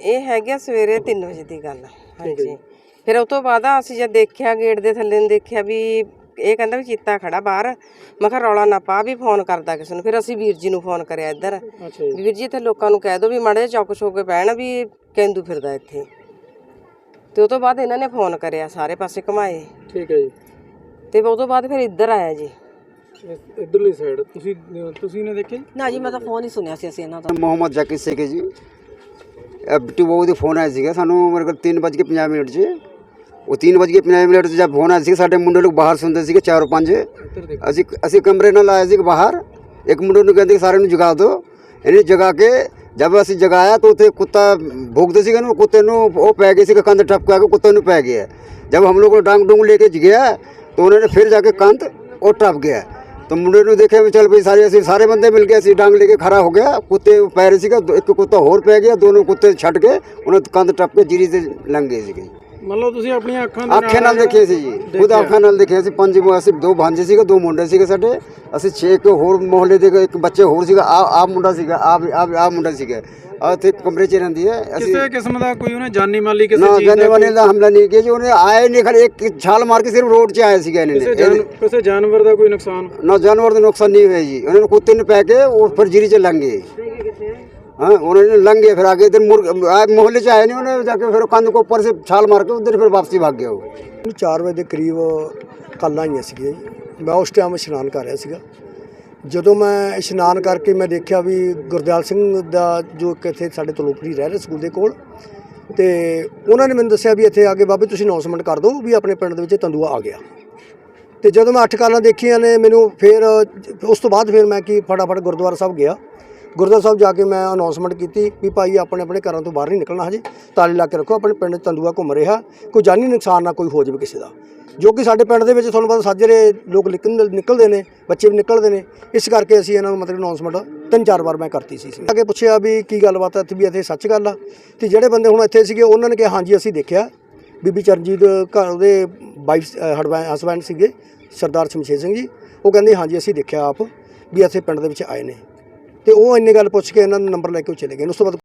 ਇਹ ਹੈਗਾ ਸਵੇਰੇ 3 ਵਜੇ ਦੀ ਗੱਲ ਹਾਂਜੀ। ਫਿਰ ਉਸ ਤੋਂ ਬਾਅਦ ਅਸੀਂ ਜਦ ਦੇਖਿਆ ਗੇਟ ਦੇ ਥੱਲੇ ਨੂੰ ਦੇਖਿਆ ਵੀ ਇਹ ਕਹਿੰਦਾ ਵੀ ਚੀਤਾ ਖੜਾ ਬਾਹਰ ਮੈਂ ਕਿਹਾ ਰੌਲਾ ਨਾ ਪਾ ਵੀ ਫੋਨ ਕਰਦਾ ਕਿਸੇ ਨੂੰ ਫਿਰ ਅਸੀਂ ਵੀਰ ਜੀ ਨੂੰ ਫੋਨ ਕਰਿਆ ਇੱਧਰ। ਅੱਛਾ ਵੀਰ ਜੀ ਇੱਥੇ ਲੋਕਾਂ ਨੂੰ ਕਹਿ ਦਿਓ ਵੀ ਮਾੜੇ ਜਿਹਾ ਚੌਕਸ ਹੋ ਕੇ ਬਹਿਣ ਵੀ ਕੇਂਦੂ ਫਿਰਦਾ ਇੱਥੇ। ਤੇ ਉਹ ਤੋਂ ਬਾਅਦ ਇਹਨਾਂ ਨੇ ਫੋਨ ਕਰਿਆ ਸਾਰੇ ਪਾਸੇ ਘੁਮਾਏ। ਠੀਕ ਹੈ ਜੀ। ਤੇ ਉਹ ਤੋਂ ਬਾਅਦ ਫਿਰ ਇੱਧਰ ਆਇਆ ਜੀ। ਇਸ- ਇੱਧਰਲੀ ਸਾਈਡ ਤੁਸੀਂ ਤੁਸੀਂ ਨੇ ਦੇਖਿਆ ਜੀ? ਨਾ ਜੀ ਮੈਂ ਤਾਂ ਫੋਨ ਹੀ ਸੁਣਿਆ ਸੀ ਅਸੀਂ ਇਹਨਾਂ ਮੁਹੰਮਦ ਜਾਕਿਰ ਸੇਖ ਹੈ ਜੀ। ਇਹ ਬਿੱਟੂ ਬਾਬੂ ਦੇ ਫੋਨ ਆਇਆ ਸੀਗਾ, ਸਾਨੂੰ ਮੇਰੇ ਕੋਲ 3:50 ਮਿੰਟ 'ਚ ਉਹ 3:50 ਮਿੰਟ 'ਚ ਜਦ ਫੋਨ ਆਇਆ ਸੀ ਸਾਡੇ ਮੁੰਡੇ ਲੋਕ ਬਾਹਰ ਸੁਣਦੇ ਸੀਗੇ ਚਾਰ ਪੰਜ। ਅਸੀਂ ਅਸੀਂ ਕਮਰੇ ਨਾਲ ਆਏ ਸੀ ਬਾਹਰ। ਇੱਕ ਮੁੰਡੇ ਨੂੰ ਕਹਿੰਦੇ ਕਿ ਸਾਰੇ ਨੂੰ ਜਗਾ ਦਿਓ। ਇਹਨੇ ਜਗਾ ਕੇ ਜਦ ਅਸੀਂ ਜਗਾਇਆ ਤਾਂ ਉੱਥੇ ਕੁੱਤਾ ਭੋਗਦੇ ਸੀਗੇ ਨਾ, ਕੁੱਤੇ ਨੂੰ ਉਹ ਪੈ ਗਏ ਸੀਗੇ ਕੰਧ ਟਪਕਾ ਕੇ ਕੁੱਤੇ ਨੂੰ ਪੈ ਗਿਆ। ਜਦ ਹਮ ਲੋਕ ਡਾਂਗ ਡੂੰਗ ਲੈ ਕੇ ਗਿਆ, ਤਾਂ ਉਹਨਾਂ ਨੇ ਫਿਰ ਜਾ ਕੇ ਕੰਧ ਉਹ ਟਪ ਗਿਆ। ਤਾਂ ਮੁੰਡੇ ਨੂੰ ਦੇਖਿਆ ਵੀ ਚੱਲ ਭਈ ਸਾਰੇ ਅਸੀਂ ਸਾਰੇ ਬੰਦੇ ਮਿਲ ਗਏ ਅਸੀਂ ਡਾਂਗ ਲੈ ਕੇ ਖੜਾ ਹੋ ਗਿਆ। ਕੁੱਤੇ ਪੈ ਰਹੇ ਸੀਗਾ ਦੋ- ਇੱਕ ਕੁੱਤਾ ਹੋਰ ਪੈ ਗਿਆ ਦੋਨੋਂ ਕੁੱਤੇ ਛੱਡ ਕੇ ਉਹਨਾਂ ਕੰਧ ਟੱਪ ਕੇ ਜਿਰੀ ਤੇ ਲੰਘ ਗਏ ਸੀਗੇ। ਮੰਨ ਲਓ ਤੁਸੀਂ ਆਪਣੀਆਂ ਅੱਖਾਂ ਦੇ ਅੱਖਾਂ ਨਾਲ ਦੇਖੇ ਸੀ ਜੀ ਖੁਦ ਅੱਖਾਂ ਨਾਲ ਦੇਖਿਆ ਸੀ। ਪੰਜ ਅਸੀਂ ਦੋ ਭਾਂਜੇ ਸੀਗੇ ਦੋ ਮੁੰਡੇ ਸੀਗੇ ਸਾਡੇ। ਅਸੀਂ ਛੇ ਕੁ ਹੋਰ ਮੁਹੱਲੇ ਦੇ ਇੱਕ ਬੱਚੇ ਹੋਰ ਸੀਗਾ ਆ ਆ ਮੁੰਡਾ ਸੀਗਾ ਆ ਆ ਆ ਮੁੰਡਾ ਸੀਗਾ। ਆ ਇੱਥੇ ਕਮਰੇ 'ਚ ਰਹਿੰਦੀ ਹੈ। ਅਸੀਂ ਕਿਸੇ ਕਿਸਮ ਦਾ ਕੋਈ ਉਹਨੇ ਜਾਨੀ ਮਾਲੀ ਕਿਸੇ ਚੀਜ਼ ਜਾਨੇ ਦਾ ਵਾਲੇ ਕੋਈ- ਦਾ ਹਮਲਾ ਨਹੀਂ ਕੀਤਾ ਜੀ ਉਹਨੇ ਆਏ ਨਹੀਂ ਖਲੇ ਇੱਕ ਛਾਲ ਮਾਰ ਕੇ ਸਿਰਫ ਰੋਡ 'ਚ ਆਏ ਸੀਗੇ ਕਿਸੇ ਕਿਸੇ ਜਾਨਵਰ ਦਾ ਕੋਈ ਨੁਕਸਾਨ? ਨਾ ਜਾਨਵਰ ਦਾ ਨੁਕਸਾਨ ਨਹੀਂ ਹੋਇਆ ਜੀ। ਉਹਨਾਂ ਨੇ ਕੁੱਤੇ ਪੈ ਕੇ ਉਹ ਫਿਰ ਜੀਰੀ 'ਚ ਲੰਘ ਗਏ। ਹਾਂ ਉਹਨਾਂ ਨੇ ਲੰਘ ਗਏ ਫਿਰ ਆਗੇ ਇਧਰ ਮੁਹੱਲੇ 'ਚ ਆਏ ਨਹੀਂ ਉਹਨੇ ਜਾ ਕੇ ਫਿਰ ਕੰਧ ਕੋ ਉੱਪਰ ਸੇ ਛਾਲ ਮਾਰ ਕੇ ਉਧਰ ਫਿਰ ਵਾਪਸੀ ਭਾਗ ਗਿਆ ਉਹ। 4 ਵਜੇ ਦੇ ਕਰੀਬ ਕੱਲ ਆਈਆਂ ਸੀਗੀਆਂ ਮੈਂ ਉਸ ਟਾਈਮ ਇਸ਼ਨਾਨ ਕਰ ਰਿਹਾ ਸੀਗਾ। ਜਦੋਂ ਮੈਂ ਇਸ਼ਨਾਨ ਕਰਕੇ ਮੈਂ ਦੇਖਿਆ ਵੀ ਗੁਰਦਿਆਲ ਸਿੰਘ ਦਾ ਜੋ ਇੱਕ ਇੱਥੇ ਸਾਡੇ ਤਲੋਪਰੀ ਰਹਿ ਰਹੇ ਸਕੂਲ ਦੇ ਕੋਲ, ਤੇ ਉਹਨਾਂ ਨੇ ਮੈਨੂੰ ਦੱਸਿਆ ਵੀ ਇੱਥੇ ਆ ਕੇ ਬਾਬੇ ਤੁਸੀਂ ਅਨਾਉਂਸਮੈਂਟ ਕਰ ਦਿਓ ਵੀ ਆਪਣੇ ਪਿੰਡ ਦੇ ਵਿੱਚ ਤੰਦੂਆ ਆ ਗਿਆ। ਤੇ ਜਦੋਂ ਮੈਂ ਅੱਠ ਕਾਲਾਂ ਦੇਖੀਆਂ ਨੇ, ਮੈਨੂੰ ਫਿਰ ਉਸ ਤੋਂ ਬਾਅਦ ਫਿਰ ਮੈਂ ਕੀ ਫਟਾਫਟ ਗੁਰਦੁਆਰਾ ਸਾਹਿਬ ਗਿਆ। ਗੁਰਦੁਆਰਾ ਸਾਹਿਬ ਜਾ ਕੇ ਮੈਂ ਅਨਾਉਂਸਮੈਂਟ ਕੀਤੀ ਵੀ ਭਾਈ ਆਪਣੇ ਆਪਣੇ ਘਰਾਂ ਤੋਂ ਬਾਹਰ ਨਹੀਂ ਨਿਕਲਣਾ ਹਜੇ। ਤਾਲੇ ਲਾ ਕੇ ਰੱਖੋ, ਆਪਣੇ ਪਿੰਡ 'ਚ ਤੰਦੂਆ ਘੁੰਮ ਰਿਹਾ। ਕੋਈ ਜਾਨੀ ਨੁਕਸਾਨ ਨਾ ਕੋਈ ਹੋ ਜਾਵੇ ਕਿਸੇ ਦਾ। ਜੋ ਕਿ ਸਾਡੇ ਪਿੰਡ ਦੇ ਵਿੱਚ ਤੁਹਾਨੂੰ ਪਤਾ ਸਾਜਰੇ ਲੋਕ ਨਿਕਲ ਨਿਕਲਦੇ ਨੇ, ਬੱਚੇ ਵੀ ਨਿਕਲਦੇ ਨੇ। ਇਸ ਕਰਕੇ ਅਸੀਂ ਇਹਨਾਂ ਨੂੰ ਮਤਲਬ ਅਨਾਉਂਸਮੈਂਟ ਤਿੰਨ ਚਾਰ ਵਾਰ ਮੈਂ ਕਰਤੀ ਸੀ ਆ ਕੇ ਪੁੱਛਿਆ ਵੀ ਕੀ ਗੱਲਬਾਤ ਹੈ, ਇੱਥੇ ਵੀ ਇੱਥੇ ਸੱਚ ਗੱਲ ਆ। ਤੇ ਜਿਹੜੇ ਬੰਦੇ ਹੁਣ ਇੱਥੇ ਸੀਗੇ, ਉਹਨਾਂ ਨੇ ਕਿਹਾ, ਹਾਂਜੀ, ਅਸੀਂ ਦੇਖਿਆ। ਬੀਬੀ ਚਰਨਜੀਤ ਘਰ ਉਹਦੇ ਵਾਈਫ ਹਸਬੈਂਡ ਸੀਗੇ, ਸਰਦਾਰ ਸ਼ਮਸ਼ੇਰ ਸਿੰਘ ਜੀ। ਉਹ ਕਹਿੰਦੇ, ਹਾਂਜੀ, ਅਸੀਂ ਦੇਖਿਆ ਆਪ ਵੀ ਇੱਥੇ ਪਿੰਡ ਦੇ ਵਿੱਚ ਆਏ ਨੇ। ਤੇ ਉਹ ਇੰਨੇ ਗੱਲ ਪੁੱਛ ਕੇ ਇਹਨਾਂ ਨੂੰ ਨੰਬਰ ਲੈ ਕੇ ਉਹ ਚਲੇ ਗਏ। ਉਸ ਤੋਂ ਬਾਅਦ